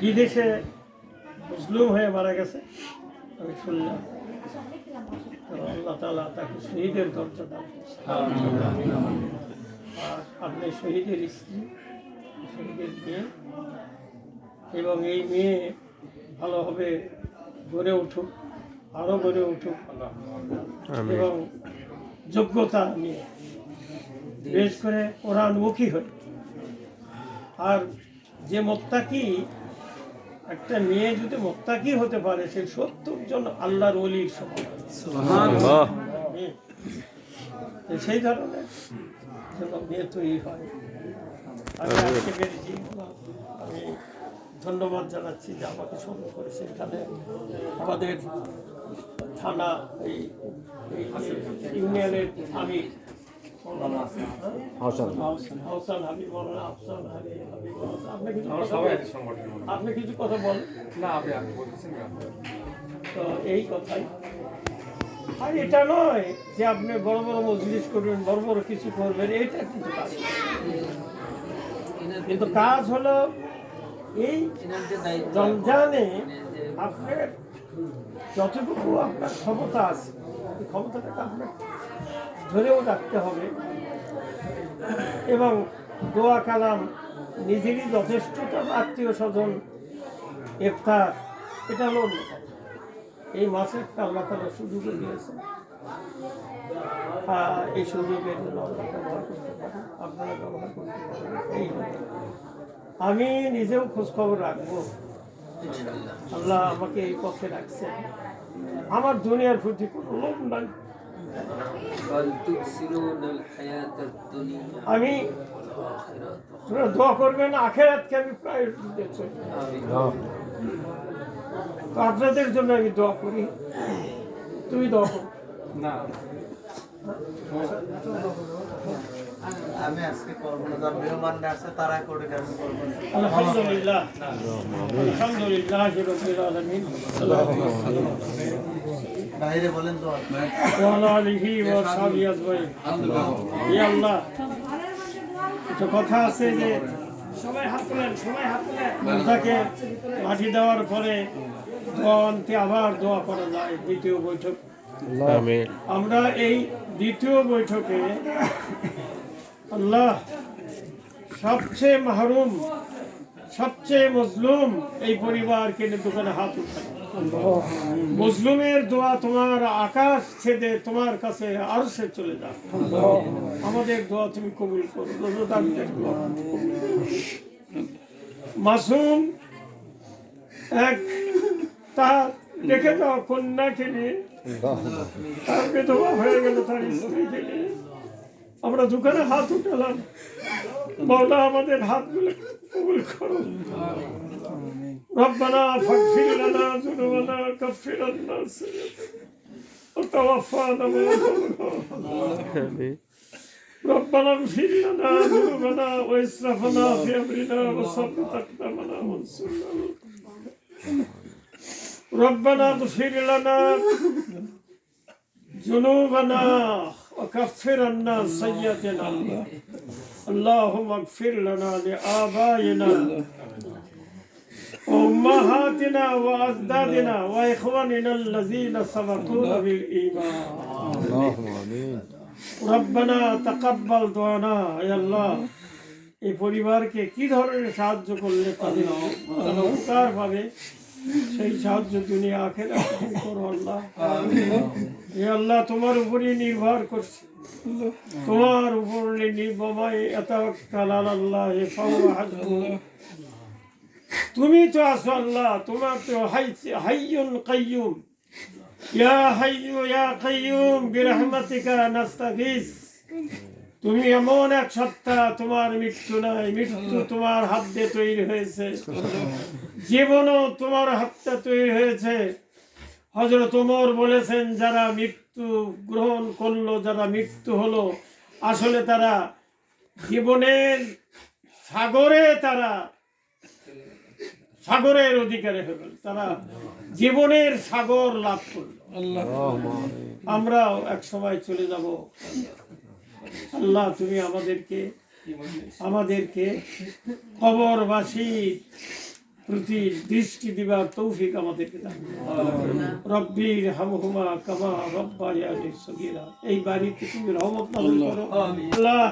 বিদেশে মুসলিম হয়ে মারা গেছে। আমি শুনলাম আল্লাহ তালা তাকে শহীদের দরজা দান আর আপনি শহীদের স্ত্রী শহীদের মেয়ে এবং এই মেয়ে ভালোভাবে গড়ে উঠুক আরও গড়ে উঠুক এবং যোগ্যতা নিয়ে। বেশ করে কোরআনমুখী হয় আর যে মোত্তাকি একটা মেয়ে যদি মোত্তাকি হতে পারে সে সত্তর জন আল্লাহর অলির সমান। সেই ধরনের যেন মেয়ে তৈরি হয়। আমি আজকে পেরেছি আমি ধন্যবাদ জানাচ্ছি যে আমাকে সঙ্গে করেছে এখানে। আমাদের থানা এই এই ইউনিয়নের আমি আপনি কিছু কথা বলেন? না তো এই কথাই আর এটা নয় যে আপনি বড় বড় মজলিস করবেন বড় বড় কিছু করবেন এটা কিন্তু কাজ কিন্তু কাজ হলো এই রমজানে আপনার যতটুকু আপনার ক্ষমতা আছে ক্ষমতাটাকে আপনার ধরেও রাখতে হবে। এবং দোয়া কালাম নিজেরই যথেষ্টতা আত্মীয় স্বজন, ইফতার, এটা হলো। এই মাসে আল্লাহ তালা সুযোগও দিয়েছেন। এই সুযোগের জন্য ব্যবহার করতে আপনারা ব্যবহার করতে পারেন। এই আমি নিজেও খোঁজখবর রাখব। আল্লাহ আমাকে এই পথে রাখছে আমার দুনিয়ার প্রতি কোনো লোভ নাই। আমি তোমরা দোয়া করবেন আখেরাতকে আমি প্রায় দিতে তো আপনাদের জন্য আমি দোয়া করি। তুমি দোয়া করো। না। আমি আজকে করব না যার মেহমান আছে তারা করে আমি করব আলহামদুলিল্লাহ। আলহামদুলিল্লাহ বাইরে বলেন তো। আল্লাহ কথা আছে যে সবাই হাত তোলেন সবাই হাত তোলেন। তাকে মাটি দেওয়ার পরে দোয়া আনতে আবার দোয়া করা যায় দ্বিতীয় বৈঠক। আমরা এই দ্বিতীয় বৈঠকে আল্লাহ সবচেয়ে মাহরুম সবচেয়ে মজলুম এই পরিবারকে নিয়ে দোকানে হাত উঠায় মজলুমের দোয়া তোমার আকাশ ছেদে তোমার কাছে আরও সে চলে যাক। আমাদের দোয়া তুমি কবুল করো। মাসুম এক তার দেখে দাও কন্যাকে নিয়ে। তার বিধবা হয়ে গেল তার স্ত্রীকে নিয়ে। আমরা দোকানে হাত উঠালাম। মৌলা আমাদের হাতগুলো কবুল করো ربنا فاغفر لنا ذنوبنا كفر عنا سيئاتنا وتوفانا مع الأبرار ربنا اغفر لنا ذنوبنا واسرافنا في امرنا وثبت اقدامنا وانصرنا على القوم الكافرين. ربنا اغفر لنا ذنوبنا وكفر عنا سيئاتنا اللهم اغفر لنا لآبائنا وأمهاتنا وأجدادنا وإخواننا الذين سبقونا بالإيمان ربنا تقبل دعانا يا الله এই পরিবারকে কি ধরনের সাহায্য করলে তাদের তারা উপকার পাবে সেই সাহায্য দুনিয়া আখের করো আল্লাহ। এ আল্লাহ তোমার উপরই নির্ভর করছি। তোমার উপর নির্ভমায় এত কালাল আল্লাহ তুমি তো আছো আল্লাহ তোমার তো হাই হাইয়ুন কাইয়ুম। ইয়া হাইয়ু ইয়া কাইয়ুম বিরহমাতিকা নাস্তাগিস। তুমি এমন এক সত্তা তোমার মৃত্যু নাই মৃত্যু তোমার হাত দিয়ে তৈরি হয়েছে। জীবনও তোমার হাতটা তৈরি হয়েছে। হজরত ওমর বলেছেন যারা মৃত্যু গ্রহণ করল যারা মৃত্যু হলো আসলে তারা জীবনের সাগরে তারা সাগরের অধিকারে হলো। তারা জীবনের সাগর লাভ করল। আমরাও এক সময় চলে যাব। আল্লাহ তুমি আমাদেরকে আমাদেরকে কবরবাসী প্রতি দৃষ্টি দিবার তৌফিক আমাদেরকে দান। রব্বির হামহুমা কামা রব্বায়ানি সগীরা। এই বাড়িতে তুমি রহমত করো। আল্লাহ